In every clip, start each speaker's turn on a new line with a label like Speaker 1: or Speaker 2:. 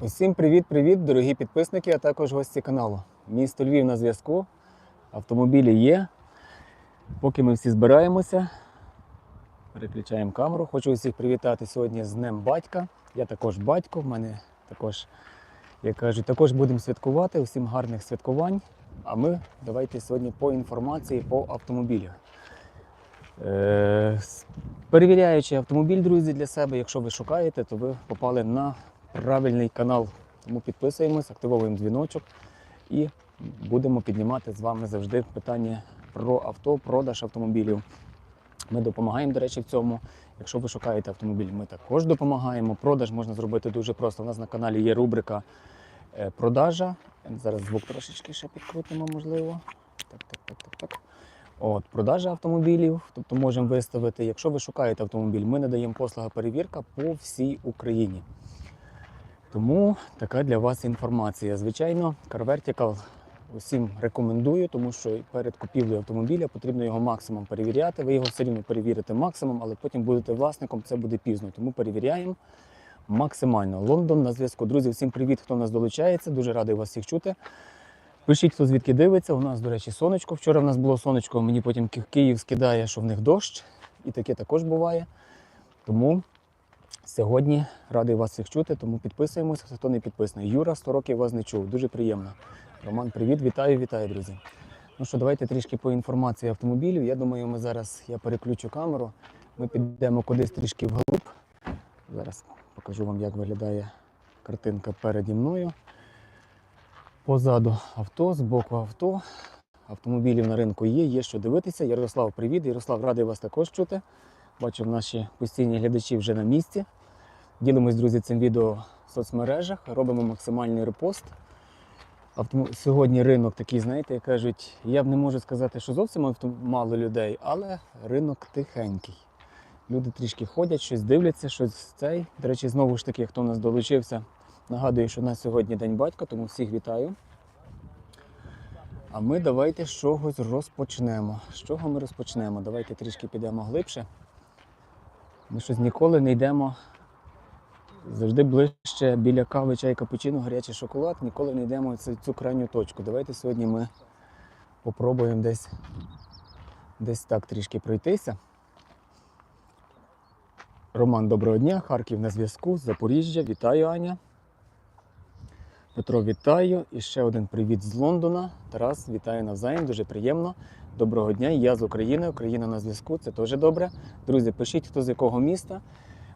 Speaker 1: Усім привіт-привіт, дорогі підписники, а також гості каналу. Місто Львів на зв'язку. Автомобілі є. Поки ми всі збираємося, переключаємо камеру. Хочу усіх привітати сьогодні з Днем батька. Я також батько, в мене також, як кажуть, також будемо святкувати. Усім гарних святкувань. А ми давайте сьогодні по інформації по автомобілях. Е, перевіряючи автомобіль, друзі, для себе, якщо ви шукаєте, то ви попали на правильний канал. Тому підписуємось, активовуємо дзвіночок і будемо піднімати з вами завжди питання про авто, продаж автомобілів. Ми допомагаємо, до речі, в цьому. Якщо ви шукаєте автомобіль, ми також допомагаємо. Продаж можна зробити дуже просто. У нас на каналі є рубрика е, продажа. Зараз звук трошечки ще підкрутимо, можливо. Так, так, так, так, так. От, продажа автомобілів, тобто можемо виставити. Якщо ви шукаєте автомобіль, ми надаємо послуга перевірка по всій Україні. Тому така для вас інформація. Звичайно, Car Vertical усім рекомендую, тому що перед купівлею автомобіля потрібно його максимум перевіряти. Ви його все рівно перевірите максимум, але потім будете власником, це буде пізно. Тому перевіряємо максимально. Лондон на зв'язку. Друзі, всім привіт, хто нас долучається. Дуже радий вас всіх чути. Пишіть, хто звідки дивиться. У нас, до речі, сонечко. Вчора в нас було сонечко, мені потім Київ скидає, що в них дощ, і таке також буває. Тому сьогодні радий вас всіх чути, тому підписуємося, хто не підписаний. Юра, 100 років вас не чув. Дуже приємно. Роман, привіт, вітаю, вітаю, друзі. Ну що, давайте трішки по інформації автомобілів. Я думаю, ми зараз я переключу камеру. Ми підемо кудись трішки вглуб. Зараз покажу вам, як виглядає картинка переді мною. Позаду авто, збоку авто. Автомобілів на ринку є, є що дивитися. Ярослав, привіт. Ярослав, радий вас також чути. Бачу, наші постійні глядачі вже на місці. Ділимось, друзі, цим відео в соцмережах, робимо максимальний репост. Сьогодні ринок такий, знаєте, кажуть, я б не можу сказати, що зовсім мало людей, але ринок тихенький. Люди трішки ходять, щось дивляться, щось цей. До речі, знову ж таки, хто в нас долучився, нагадую, що у нас сьогодні День батька, тому всіх вітаю. А ми давайте чогось розпочнемо. З чого ми розпочнемо? Давайте трішки підемо глибше. Ми щось ніколи не йдемо завжди ближче біля кави, чай, капучино, гарячий шоколад. Ніколи не йдемо в цю, крайню точку. Давайте сьогодні ми попробуємо десь, десь так трішки пройтися. Роман, доброго дня, Харків на зв'язку, з Запоріжжя. Вітаю, Аня. Петро, вітаю. І ще один привіт з Лондона. Тарас, вітаю навзаєм, дуже приємно. Доброго дня, я з України, Україна на зв'язку, це теж добре. Друзі, пишіть, хто з якого міста.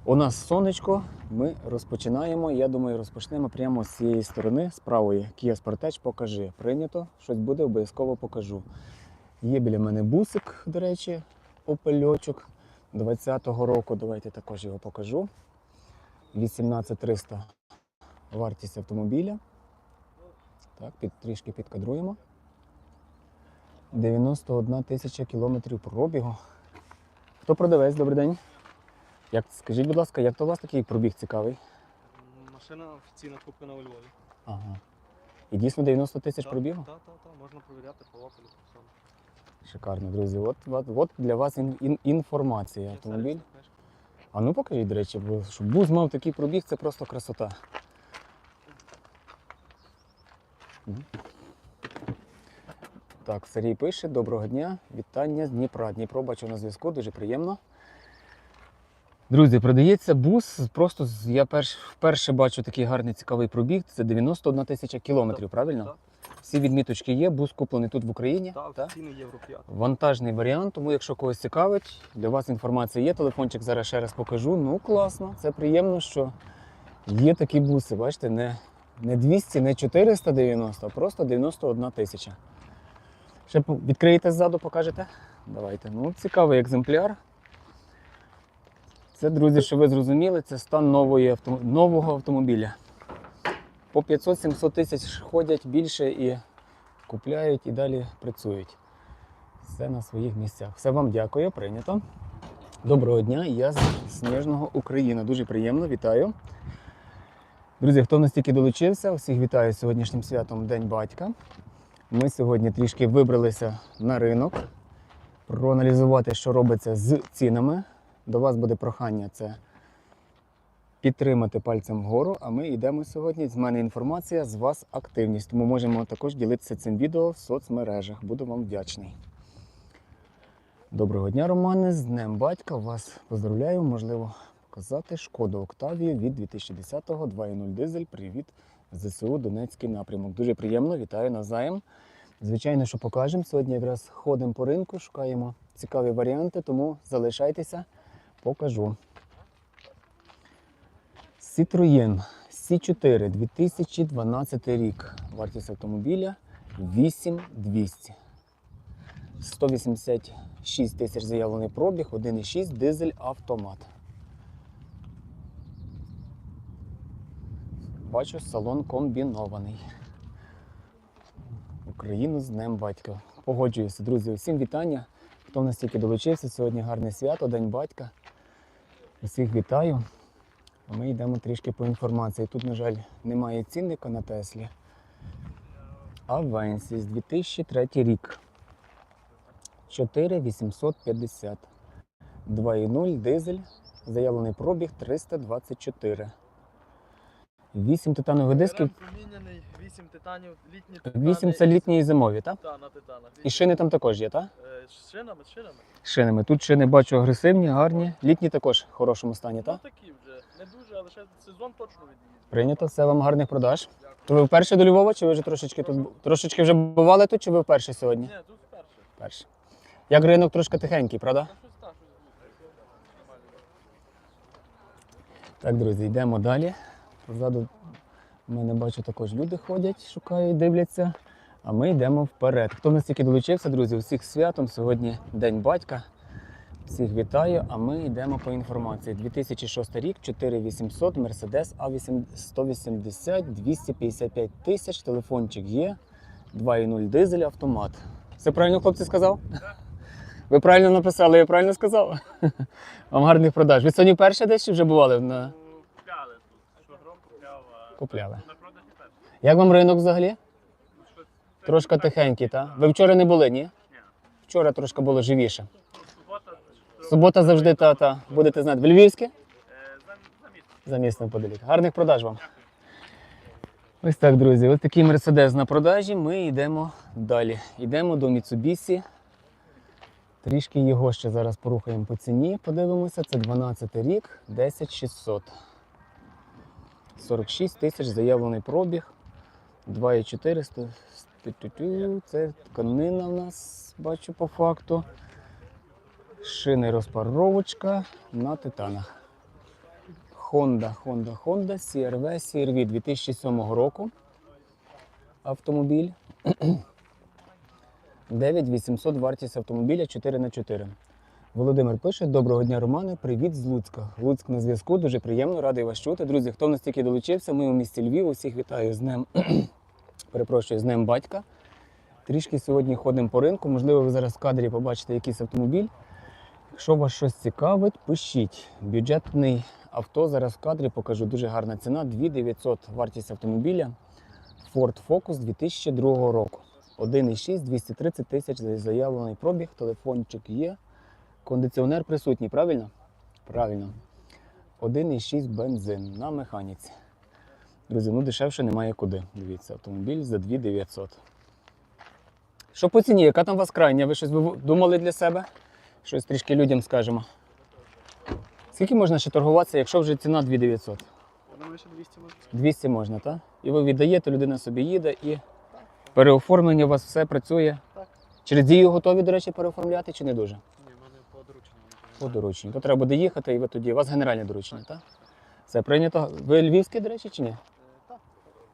Speaker 1: У нас сонечко, ми розпочинаємо. Я думаю, розпочнемо прямо з цієї сторони, з правої. Kia Sportage, покажи. Прийнято, щось буде, обов'язково покажу. Є біля мене бусик, до речі, опельочок 20-го року. Давайте також його покажу. 18300 вартість автомобіля. Так, під, трішки підкадруємо. 91 тисяча кілометрів пробігу. Хто продавець? Добрий день. Як, скажіть, будь ласка, як то у вас такий пробіг цікавий?
Speaker 2: Машина офіційно куплена у Львові.
Speaker 1: Ага. І дійсно 90 тисяч пробігу?
Speaker 2: Так, так, так, можна перевіряти по всьому.
Speaker 1: Шикарно, друзі. От, от, от для вас ін, ін, інформація.
Speaker 2: Є
Speaker 1: Автомобіль.
Speaker 2: сервісна книжка.
Speaker 1: А ну покажіть, до речі, бо щоб буз мав такий пробіг, це просто красота. Мгм. Так, Сергій пише, доброго дня, вітання з Дніпра. Дніпро бачу на зв'язку, дуже приємно. Друзі, продається бус. Просто я перш, вперше бачу такий гарний цікавий пробіг. Це 91 тисяча кілометрів, правильно?
Speaker 2: Так,
Speaker 1: Всі відміточки є, бус куплений тут в Україні.
Speaker 2: так,
Speaker 1: так?
Speaker 2: офіційний Європ'ят.
Speaker 1: Вантажний варіант, тому якщо когось цікавить, для вас інформація є. Телефончик зараз ще раз покажу. Ну класно, це приємно, що є такі буси. Бачите, не, не 200, не 490, а просто 91 тисяча. Ще відкриєте ззаду, покажете? Давайте. Ну, цікавий екземпляр. Це, друзі, що ви зрозуміли, це стан нової нового автомобіля. По 500-700 тисяч ходять більше і купляють і далі працюють. Все на своїх місцях. Все вам дякую, прийнято. Доброго дня, я з Сніжного України. Дуже приємно, вітаю. Друзі, хто в нас тільки долучився, всіх вітаю з сьогоднішнім святом День батька. Ми сьогодні трішки вибралися на ринок, проаналізувати, що робиться з цінами. До вас буде прохання це підтримати пальцем вгору. А ми йдемо сьогодні. З мене інформація, з вас активність. Тому можемо також ділитися цим відео в соцмережах. Буду вам вдячний. Доброго дня, Романе. З Днем батька. Вас поздравляю. Можливо, показати шкоду Октавію від 2010-го 2.0 дизель. Привіт, ЗСУ Донецький напрямок. Дуже приємно, вітаю навзаєм. Звичайно, що покажемо. Сьогодні якраз ходимо по ринку, шукаємо цікаві варіанти, тому залишайтеся, покажу. Citroën C4 2012 рік. Вартість автомобіля 8200. 186 тисяч заявлений пробіг, 1,6 дизель автомат. Бачу, салон комбінований. Україну з Днем батька. Погоджуюся, друзі. Усім вітання. Хто в нас тільки долучився, сьогодні гарне свято, День батька. Усіх вітаю. Ми йдемо трішки по інформації. Тут, на жаль, немає цінника на Теслі. Авенсіс 2003 рік. 4850. 2,0 дизель. Заявлений пробіг 324. 8 титанових дисків.
Speaker 2: Поміняний, 8 титанів, літні титани.
Speaker 1: 8 це літні і зимові, так?
Speaker 2: Так, на титанах.
Speaker 1: І шини там також є, так?
Speaker 2: Е, з шинами, з шинами.
Speaker 1: Шинами. Тут шини бачу агресивні, гарні. Літні також в хорошому стані,
Speaker 2: Ну
Speaker 1: так?
Speaker 2: такі вже, не дуже, але ще сезон точно від'їздив.
Speaker 1: Прийнято, все вам гарних продаж. То ви вперше до Львова, чи ви вже трошечки тут бу- трошечки вже бували тут, чи ви вперше сьогодні?
Speaker 2: Ні, тут вперше.
Speaker 1: Перше. Як ринок трошки тихенький, правда?
Speaker 2: Та щось так, щось буде.
Speaker 1: Так, друзі, йдемо далі. Позаду мене бачу також люди ходять, шукають, дивляться. А ми йдемо вперед. Хто в нас тільки долучився, друзі, усіх святом. Сьогодні День батька. Всіх вітаю, а ми йдемо по інформації. 2006 рік, 4800, Mercedes A8 180, 255 тисяч, телефончик є, 2.0 дизель, автомат. Все правильно хлопці сказав? Ви правильно написали, я правильно сказав? Вам гарних продаж. Ви сьогодні перше десь чи вже бували? На...
Speaker 2: Купляли тут. Шогром купляв, а
Speaker 1: Купляли. Як вам ринок взагалі? Трошки тихенький, так? Ви вчора не були, ні? Вчора трошки було живіше.
Speaker 2: Субота,
Speaker 1: завжди та, та. Будете знати. В Львівське?
Speaker 2: За
Speaker 1: містом подалік. Гарних продаж вам. Ось так, друзі. Ось такий мерседес на продажі. Ми йдемо далі. Йдемо до Mitsubishi. Трішки його ще зараз порухаємо по ціні. Подивимося. Це 12 рік, 10600. 46 тисяч заявлений пробіг. 2,400. Це тканина в нас, бачу по факту. Шини розпаровочка на титанах. Honda, Honda, Honda CRV, CRV 2007 року. Автомобіль. 9800 вартість автомобіля 4 на 4 Володимир пише: Доброго дня, Романе. Привіт з Луцька. Луцьк на зв'язку. Дуже приємно, радий вас чути. Друзі, хто в нас тільки долучився, ми у місті Львів. Усіх вітаю з днем. Перепрошую, з днем батька. Трішки сьогодні ходимо по ринку. Можливо, ви зараз в кадрі побачите якийсь автомобіль. Якщо вас щось цікавить, пишіть. Бюджетний авто зараз в кадрі покажу. Дуже гарна ціна. 2900 вартість автомобіля. Ford Focus 2002 року. 1,6, 230 тисяч заявлений пробіг, телефончик є. Кондиціонер присутній, правильно? Правильно. 1,6 бензин на механіці. Друзі, ну дешевше немає куди. Дивіться, автомобіль за 2900. Що по ціні? Яка там у вас крайня? Ви щось думали для себе? Щось трішки людям скажемо. Скільки можна ще торгуватися, якщо вже ціна 2900?
Speaker 2: Я думаю, що 200 можна.
Speaker 1: 200 можна, так? І ви віддаєте, людина собі їде і переоформлення у вас все працює.
Speaker 2: Так.
Speaker 1: Через дію готові, до речі, переоформляти чи не дуже?
Speaker 2: Ні, в мене по дорученню.
Speaker 1: По дорученню. То треба буде їхати, і ви тоді. У вас генеральне доручення, так? Все прийнято. Ви львівські, до речі, чи ні?
Speaker 2: Так,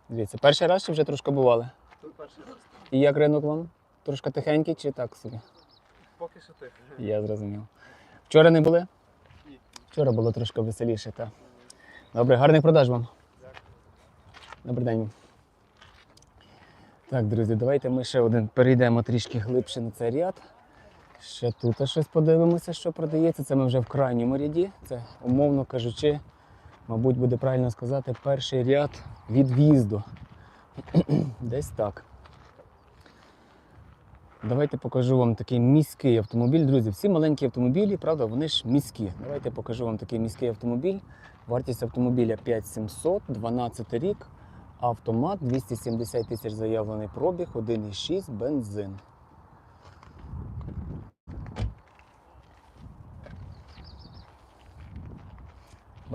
Speaker 1: Дивіться, перший раз чи вже трошки бували?
Speaker 2: тут перший раз.
Speaker 1: І як ринок вам? Трошки тихенький чи так собі?
Speaker 2: Поки що тихо.
Speaker 1: Я зрозумів. Вчора не були?
Speaker 2: Ні.
Speaker 1: Вчора було трошки веселіше, так. Добре, гарних продаж вам. Добрий день. Так, друзі, давайте ми ще один перейдемо трішки глибше на цей ряд. Ще тут щось подивимося, що продається. Це ми вже в крайньому ряді. Це, умовно кажучи, мабуть, буде правильно сказати, перший ряд від в'їзду. Десь так. Давайте покажу вам такий міський автомобіль. Друзі, всі маленькі автомобілі, правда, вони ж міські. Давайте покажу вам такий міський автомобіль. Вартість автомобіля 5700, 12 рік, автомат, 270 тисяч заявлений пробіг, 1,6 бензин.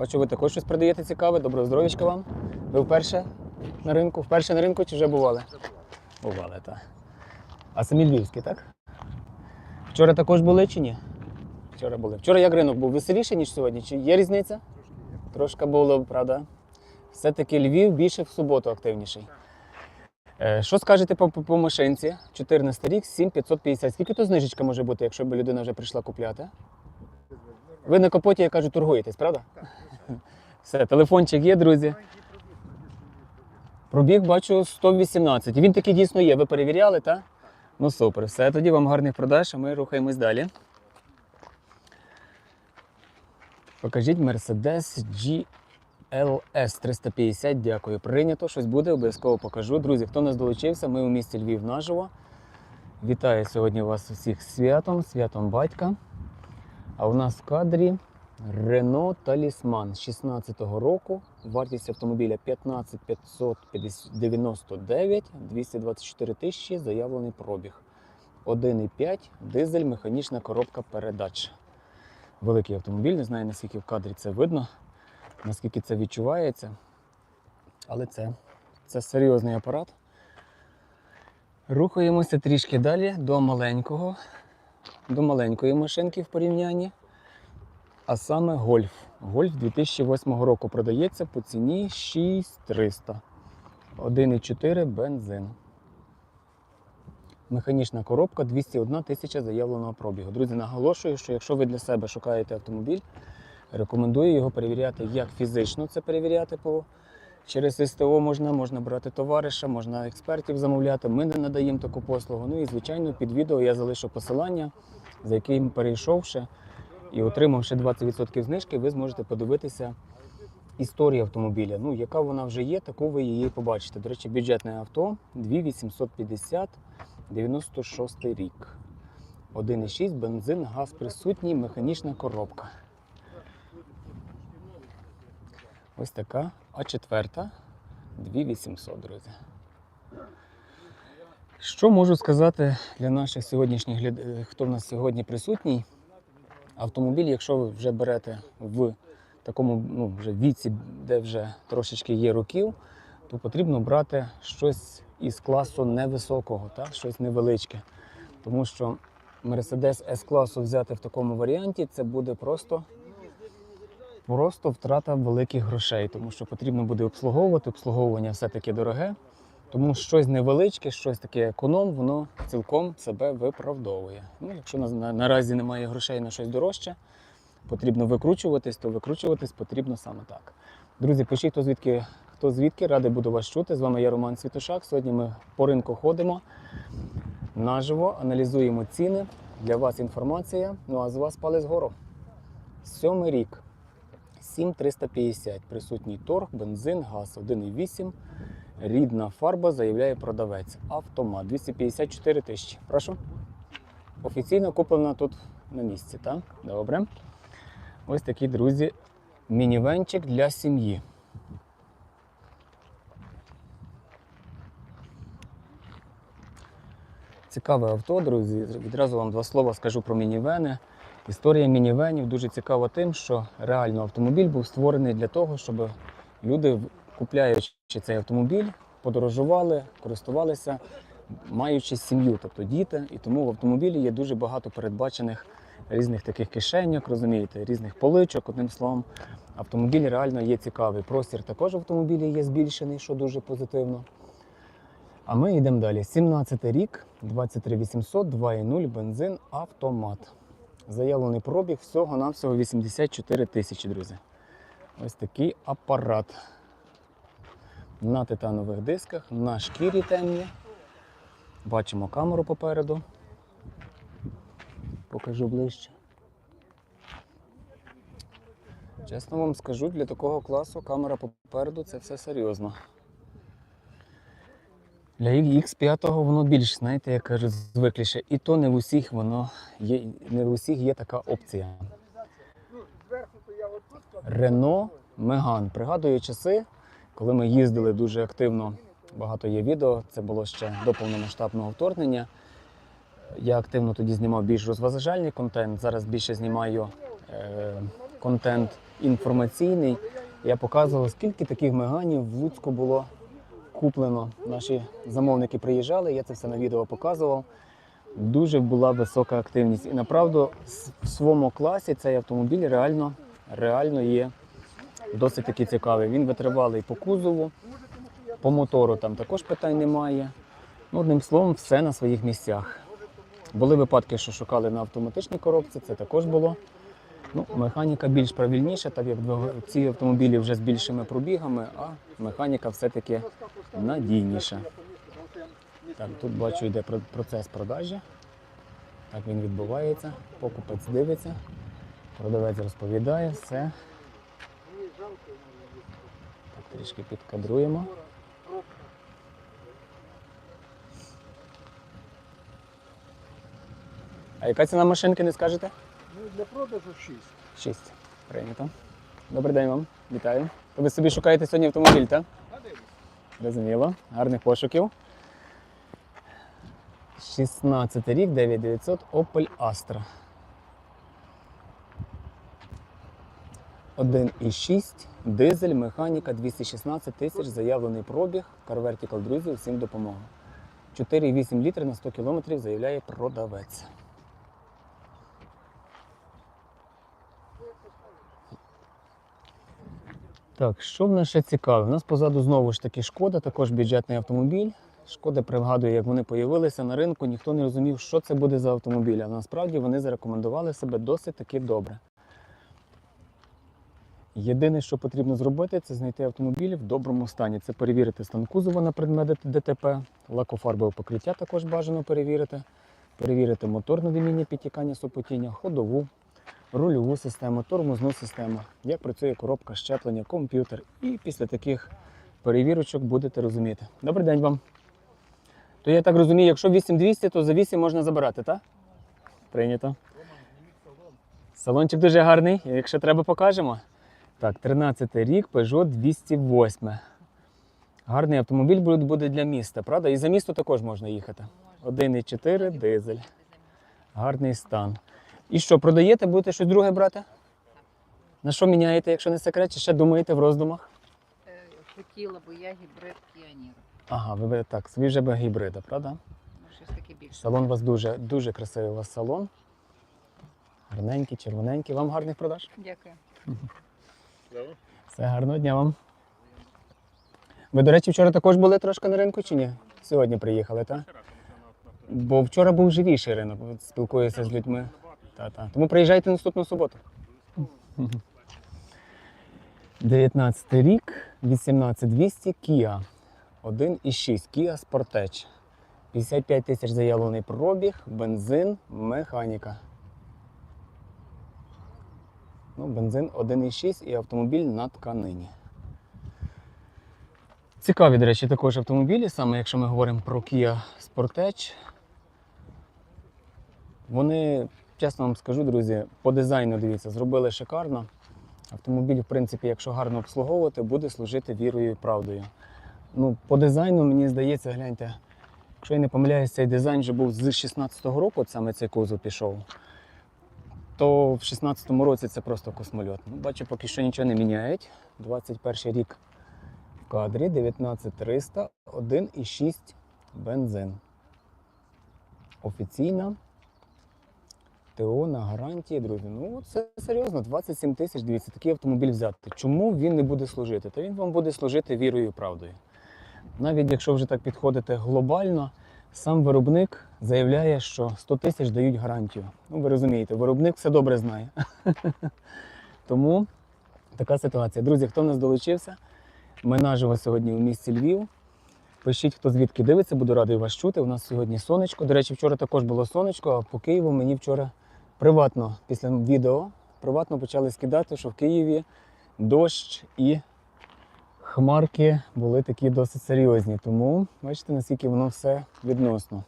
Speaker 1: Бачу, ви також щось продаєте цікаве. Доброго здоров'ячка вам. Ви вперше на ринку? Вперше на ринку чи вже бували? Бували, так. А самі львівські, так? Вчора також були чи ні? Вчора були. Вчора як ринок був веселіший, ніж сьогодні? Чи є різниця? Трошки було, правда? Все-таки Львів більше в суботу активніший. Е, Що скажете по, по, по машинці? 14 рік, 7550. Скільки то знижечка може бути, якщо б людина вже прийшла купляти? Ви на капоті, я кажу, торгуєтесь, правда? Все, телефончик є, друзі. Пробіг бачу 118. Він такий дійсно є. Ви перевіряли, так? Ну супер. Все, тоді вам гарних продаж, а ми рухаємось далі. Покажіть Mercedes GLS 350. Дякую. Прийнято. Щось буде, обов'язково покажу. Друзі, хто нас долучився, ми у місті Львів наживо. Вітаю сьогодні вас усіх з святом, святом батька. А у нас в кадрі Renault Talisman 16-го року. Вартість автомобіля 15 599, 224 тисячі, заявлений пробіг. 1,5 дизель, механічна коробка передач. Великий автомобіль, не знаю наскільки в кадрі це видно, наскільки це відчувається. Але це, це серйозний апарат. Рухаємося трішки далі до маленького, до маленької машинки в порівнянні. А саме гольф. Гольф 2008 року продається по ціні 6300. 1,4 бензин. Механічна коробка 201 тисяча заявленого пробігу. Друзі, наголошую, що якщо ви для себе шукаєте автомобіль, рекомендую його перевіряти як фізично це перевіряти по через СТО можна, можна брати товариша, можна експертів замовляти. Ми не надаємо таку послугу. Ну і звичайно, під відео я залишу посилання, за яким перейшовши і отримавши 20% знижки, ви зможете подивитися історію автомобіля. Ну, яка вона вже є, таку ви її побачите. До речі, бюджетне авто 2850, 96 рік. 1,6 бензин, газ присутній, механічна коробка. Ось така. А четверта 2800, друзі. Що можу сказати для наших сьогоднішніх хто в нас сьогодні присутній? Автомобіль, якщо ви вже берете в такому ну, вже віці, де вже трошечки є років, то потрібно брати щось із класу невисокого, так? щось невеличке. Тому що Mercedes S-класу взяти в такому варіанті це буде просто, просто втрата великих грошей, тому що потрібно буде обслуговувати. Обслуговування все-таки дороге. Тому щось невеличке, щось таке економ, воно цілком себе виправдовує. Ну, якщо на, на, наразі немає грошей на щось дорожче, потрібно викручуватись, то викручуватись потрібно саме так. Друзі, пишіть, хто звідки, хто звідки, радий буду вас чути. З вами я Роман Світошак. Сьогодні ми по ринку ходимо наживо, аналізуємо ціни. Для вас інформація. Ну а з вас палець вгору. Сьомий рік. 7350. Присутній торг, бензин, газ 1,8. Рідна фарба, заявляє продавець. Автомат 254 тисячі. Прошу. Офіційно куплена тут на місці, так? Добре. Ось такий, друзі, мінівенчик для сім'ї. Цікаве авто, друзі. Відразу вам два слова скажу про мінівени. Історія мінівенів дуже цікава тим, що реально автомобіль був створений для того, щоб люди, купляючи цей автомобіль, подорожували, користувалися, маючи сім'ю, тобто діти. І тому в автомобілі є дуже багато передбачених різних таких кишеньок, розумієте, різних поличок. Одним словом, автомобіль реально є цікавий. Простір також в автомобілі є збільшений, що дуже позитивно. А ми йдемо далі. 17 рік, 23 800, 2,0 бензин, автомат. Заявлений пробіг всього-навсього 84 тисячі, друзі. Ось такий апарат. На титанових дисках, на шкірі темні. Бачимо камеру попереду. Покажу ближче. Чесно вам скажу, для такого класу камера попереду це все серйозно. Для X5 воно більш, знаєте, як кажуть, звикліше. І то не в усіх воно є, не в усіх є така опція. Рено Меган. Пригадую часи, коли ми їздили дуже активно. Багато є відео. Це було ще до повномасштабного вторгнення. Я активно тоді знімав більш розважальний контент. Зараз більше знімаю е, контент інформаційний. Я показував, скільки таких меганів в Луцьку було куплено. Наші замовники приїжджали, я це все на відео показував. Дуже була висока активність. І направду в своєму класі цей автомобіль реально, реально є досить таки цікавий. Він витривалий по кузову, по мотору там також питань немає. Ну, одним словом, все на своїх місцях. Були випадки, що шукали на автоматичній коробці, це також було. Ну, механіка більш правильніша, так як ці автомобілі вже з більшими пробігами, а механіка все-таки надійніша. Так, тут бачу, йде процес продажі. Так він відбувається. Покупець дивиться, продавець розповідає, все. Трішки підкадруємо. А яка ціна машинки, не скажете?
Speaker 3: Ну, для продажу 6.
Speaker 1: 6. Прийнято. Добрий день вам. Вітаю. То ви собі шукаєте сьогодні автомобіль, так? Розуміло. Гарних пошуків. 16 рік, 9900 Opel Astra. 1,6, дизель, механіка, 216 тисяч, заявлений пробіг, Car Vertical, друзі, всім допомога. 4,8 літри на 100 кілометрів заявляє продавець. Так, що в нас ще цікаве? У нас позаду знову ж таки шкода, також бюджетний автомобіль. Шкода пригадує, як вони появилися на ринку, ніхто не розумів, що це буде за автомобіль. А насправді вони зарекомендували себе досить таки добре. Єдине, що потрібно зробити, це знайти автомобіль в доброму стані. Це перевірити стан кузова на предмет ДТП, лакофарбове покриття також бажано перевірити, перевірити моторне виміння підтікання супотіння, ходову, рульову систему, тормозну систему, як працює коробка щеплення, комп'ютер. І після таких перевірочок будете розуміти. Добрий день вам. То я так розумію, якщо 8200, то за 8 можна забирати, так? Прийнято. Салончик дуже гарний, якщо треба, покажемо. Так, 13 рік, Peugeot 208. Гарний автомобіль буде для міста, правда? І за місто також можна їхати. 1,4 дизель. Гарний стан. І що, продаєте, будете щось друге брати? На що міняєте, якщо не секрет, чи ще думаєте в роздумах?
Speaker 4: Е, Хотіла би я гібрид Піонір.
Speaker 1: Ага, ви ви- так, свіже би гібрида, правда?
Speaker 4: Ну, щось таке більше.
Speaker 1: Салон у вас дуже, дуже красивий у вас салон. Гарненький, червоненький. Вам гарних продаж?
Speaker 4: Дякую.
Speaker 1: Все, гарного дня вам. Ви, до речі, вчора також були трошки на ринку чи ні? Сьогодні приїхали, так? Бо вчора був живіший ринок, спілкуюся з людьми. Та-та. Тому приїжджайте наступну суботу. 19 рік, 18200 Kia. 1,6 Kia Sportage. 55 тисяч заявлений пробіг, бензин, механіка. Ну, бензин 1,6 і автомобіль на тканині. Цікаві, до речі, також автомобілі, саме якщо ми говоримо про Kia Sportage. Вони, чесно вам скажу, друзі, по дизайну дивіться, зробили шикарно. Автомобіль, в принципі, якщо гарно обслуговувати, буде служити вірою і правдою. Ну, по дизайну, мені здається, гляньте, якщо я не помиляюсь, цей дизайн вже був з 16-го року, саме цей кузов пішов то в 16-му році це просто космольот. Ну, бачу, поки що нічого не міняють. 21 рік в кадрі, 19300, 1,6 бензин. Офіційна. ТО на гарантії, друзі. Ну, це серйозно, 27 тисяч, дивіться, такий автомобіль взяти. Чому він не буде служити? Та він вам буде служити вірою і правдою. Навіть якщо вже так підходити глобально, Сам виробник заявляє, що 100 тисяч дають гарантію. Ну, ви розумієте, виробник все добре знає. Тому така ситуація. Друзі, хто в нас долучився? Ми наживо сьогодні у місті Львів. Пишіть, хто звідки дивиться, буду радий вас чути. У нас сьогодні сонечко. До речі, вчора також було сонечко, а по Києву мені вчора приватно, після відео, приватно почали скидати, що в Києві дощ і хмарки були такі досить серйозні. Тому бачите, наскільки воно все відносно.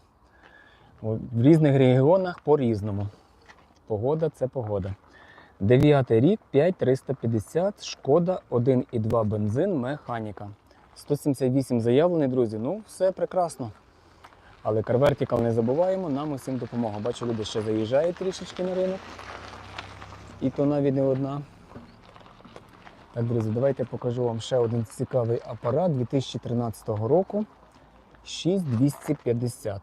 Speaker 1: В різних регіонах по-різному. Погода це погода. Дев'ятий рік, 5350, шкода, 1,2 бензин, механіка. 178 заявлений, друзі. Ну, все прекрасно. Але CarVertical не забуваємо, нам усім допомога. Бачу, люди ще заїжджають трішечки на ринок. І то навіть не одна. Так, друзі, давайте я покажу вам ще один цікавий апарат 2013 року. 6250.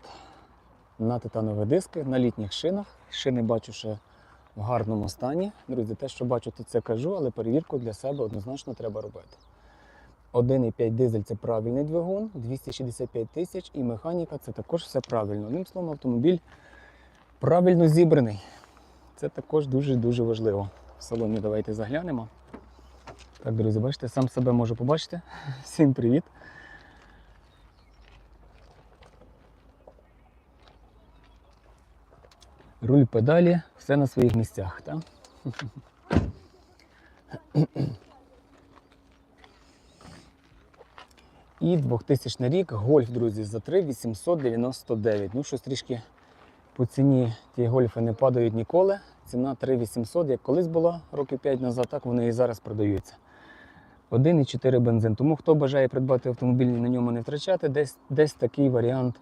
Speaker 1: На титанові диски, на літніх шинах. Шини бачу ще в гарному стані. Друзі, те, що бачу, то це кажу, але перевірку для себе однозначно треба робити. 1,5 дизель це правильний двигун, 265 тисяч і механіка це також все правильно. Одним словом, автомобіль правильно зібраний. Це також дуже-дуже важливо. В салоні давайте заглянемо. Так, друзі, бачите, сам себе можу побачити. Всім привіт. Руль педалі, все на своїх місцях, так? І 2000 рік гольф, друзі, за 3,899. Ну, щось трішки по ціні ті гольфи не падають ніколи. Ціна 3,800, як колись була років 5 назад, так вони і зараз продаються. 1,4 бензин. Тому хто бажає придбати автомобіль і на ньому не втрачати, десь, десь такий варіант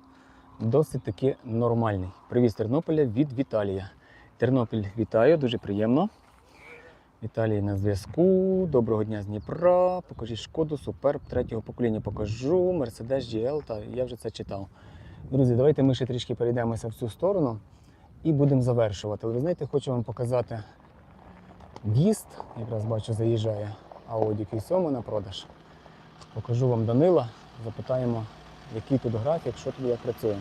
Speaker 1: досить таки нормальний. Привіз Тернополя від Віталія. Тернопіль вітаю, дуже приємно. Віталій на зв'язку. Доброго дня з Дніпра. Покажіть шкоду, суперб третього покоління покажу. Mercedes GL, та я вже це читав. Друзі, давайте ми ще трішки перейдемося в цю сторону і будемо завершувати. Ви знаєте, хочу вам показати в'їзд. Якраз бачу, заїжджає Audi Q7 на продаж. Покажу вам Данила, запитаємо, який тут графік, що тут як працює.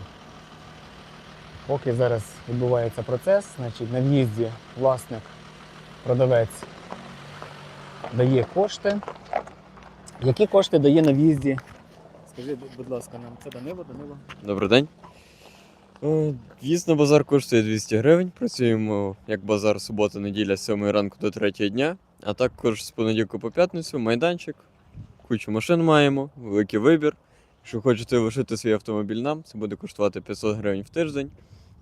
Speaker 1: Поки зараз відбувається процес, значить на в'їзді власник, продавець дає кошти. Які кошти дає на в'їзді? Скажи, будь ласка, нам це Данило, Данило.
Speaker 5: Добрий день. Е, В'їзд на базар коштує 200 гривень. Працюємо як базар субота, неділя з 7 ранку до 3 дня. А також з понеділка по п'ятницю майданчик. Кучу машин маємо, великий вибір. Якщо хочете лишити свій автомобіль нам, це буде коштувати 500 гривень в тиждень.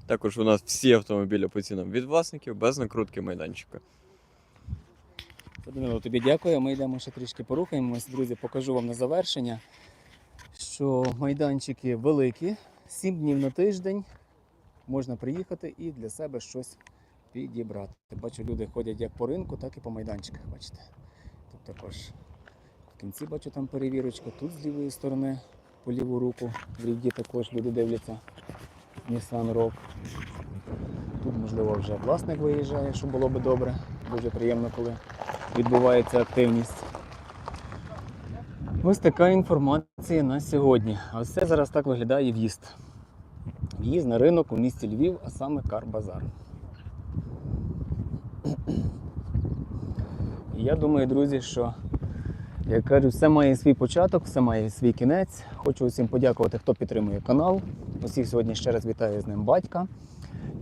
Speaker 5: Також у нас всі автомобілі по цінам від власників без накрутки майданчика.
Speaker 1: Данило, тобі дякую. Ми йдемо ще трішки порухаємось. Друзі, покажу вам на завершення, що майданчики великі, 7 днів на тиждень. Можна приїхати і для себе щось підібрати. Бачу, люди ходять як по ринку, так і по майданчиках. Бачите. Тут також в кінці бачу там перевірочка. Тут з лівої сторони, по ліву руку, в ріді також люди дивляться. Nissan Rogue. Тут, можливо, вже власник виїжджає, що було би добре. Дуже приємно, коли відбувається активність. Ось така інформація на сьогодні. А ось зараз так виглядає в'їзд. В'їзд на ринок у місті Львів, а саме Карбазар. Я думаю, друзі, що, як кажуть, все має свій початок, все має свій кінець. Хочу усім подякувати, хто підтримує канал. Усіх сьогодні ще раз вітаю з ним батька.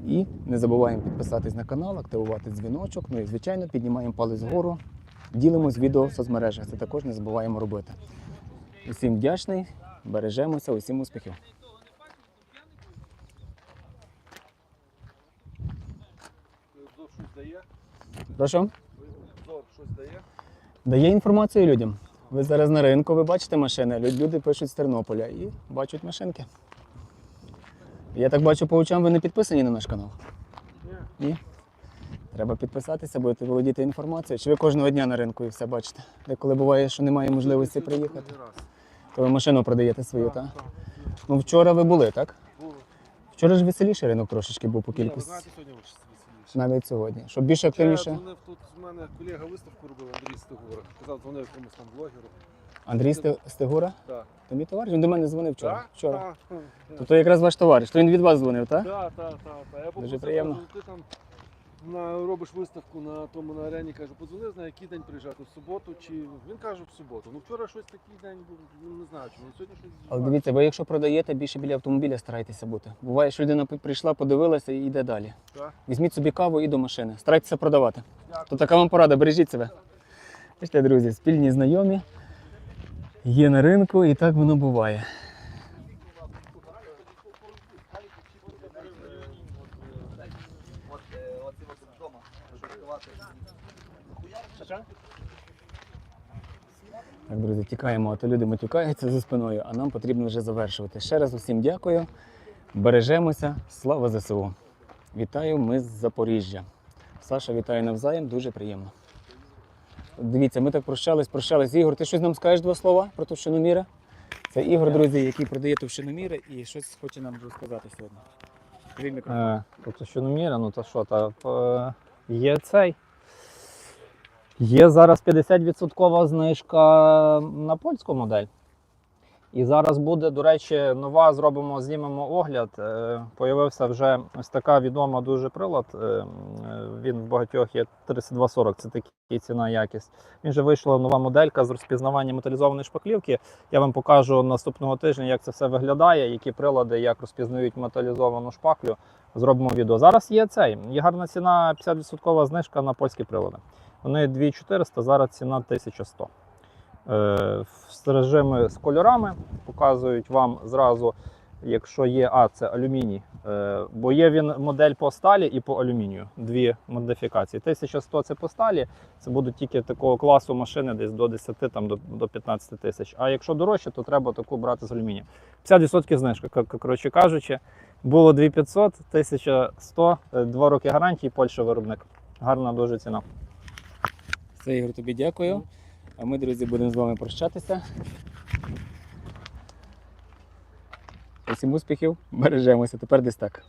Speaker 1: І не забуваємо підписатись на канал, активувати дзвіночок. Ну і звичайно піднімаємо палець вгору, ділимось відео в соцмережах. Це також не забуваємо робити. Усім вдячний, бережемося, усім успіхів. Прошу.
Speaker 3: Зор щось дає?
Speaker 1: Дає інформацію людям. Ви зараз на ринку, ви бачите машини, люди пишуть з Тернополя і бачать машинки. Я так бачу, по очам ви не підписані на наш канал.
Speaker 3: Ні.
Speaker 1: Треба підписатися, будете володіти інформацією. Чи ви кожного дня на ринку і все бачите? Деколи буває, що немає можливості приїхати, то ви машину продаєте свою, так? Ну вчора ви були, так? Вчора ж веселіший ринок трошечки був по кількості. Навіть сьогодні. Щоб більше
Speaker 3: Я
Speaker 1: активніше.
Speaker 3: дзвонив тут, з мене колега виставку робив, Андрій Стегура. Казав, дзвонив якомусь там блогеру.
Speaker 1: Андрій Сте- Стегура?
Speaker 3: Так.
Speaker 1: То мій товариш, він до мене дзвонив вчора.
Speaker 3: Так?
Speaker 1: вчора.
Speaker 3: Так,
Speaker 1: Тобто якраз ваш товариш. То він від вас дзвонив, так?
Speaker 3: Так, так, так. Я попросив,
Speaker 1: приємно.
Speaker 3: ти там на, робиш виставку на тому на арені, кажу, подзвони, знає, який день приїжджати, в суботу чи. Він каже, в суботу. Ну вчора щось такий день був, ну, не знаю, чому. Сьогодні щось.
Speaker 1: Але дивіться, ви якщо продаєте, більше біля автомобіля старайтеся бути. Буває, що людина прийшла, подивилася і йде далі.
Speaker 3: Так.
Speaker 1: Візьміть собі каву і до машини. Старайтеся продавати.
Speaker 3: Дякую.
Speaker 1: То така вам порада, бережіть себе. Бачите, друзі, спільні знайомі. є на ринку, і так воно буває. Так, друзі, тікаємо, а то люди матюкаються за спиною, а нам потрібно вже завершувати. Ще раз усім дякую. Бережемося. Слава ЗСУ! Вітаю, ми з Запоріжжя. Саша, вітаю навзаєм, дуже приємно. Дивіться, ми так прощались, прощались. Ігор, ти щось нам скажеш два слова про товщиноміра? Це Ігор, друзі, який продає товщиноміри і щось хоче нам розказати сьогодні. Твій мікрофон.
Speaker 6: Е, тобто, міра, ну то що, та, е, є цей. Є зараз 50% знижка на польську модель. І зараз буде, до речі, нова, зробимо, знімемо огляд. Е, Появився вже ось така відома дуже прилад. Е, е, Він в багатьох є 3240, це такі ціна якість. Він вже вийшла нова моделька з розпізнаванням металізованої шпаклівки. Я вам покажу наступного тижня, як це все виглядає, які прилади, як розпізнають металізовану шпаклю. Зробимо відео. Зараз є цей. Є гарна ціна, 50% знижка на польські прилади. Вони 2400, зараз ціна 1100. Е, з режими з кольорами показують вам зразу, якщо є, а це алюміній. Е, бо є він модель по сталі і по алюмінію. Дві модифікації. 1100 це по сталі, це будуть тільки такого класу машини, десь до 10 там, до, до 15 тисяч. А якщо дорожче, то треба таку брати з алюмінію. 50% знижка, коротше кажучи. Було 2500, 1100, е, два роки гарантії, Польща виробник. Гарна дуже ціна.
Speaker 1: Все, Ігор, тобі дякую. А ми, друзі, будемо з вами прощатися. Усім успіхів, бережемося. Тепер десь так.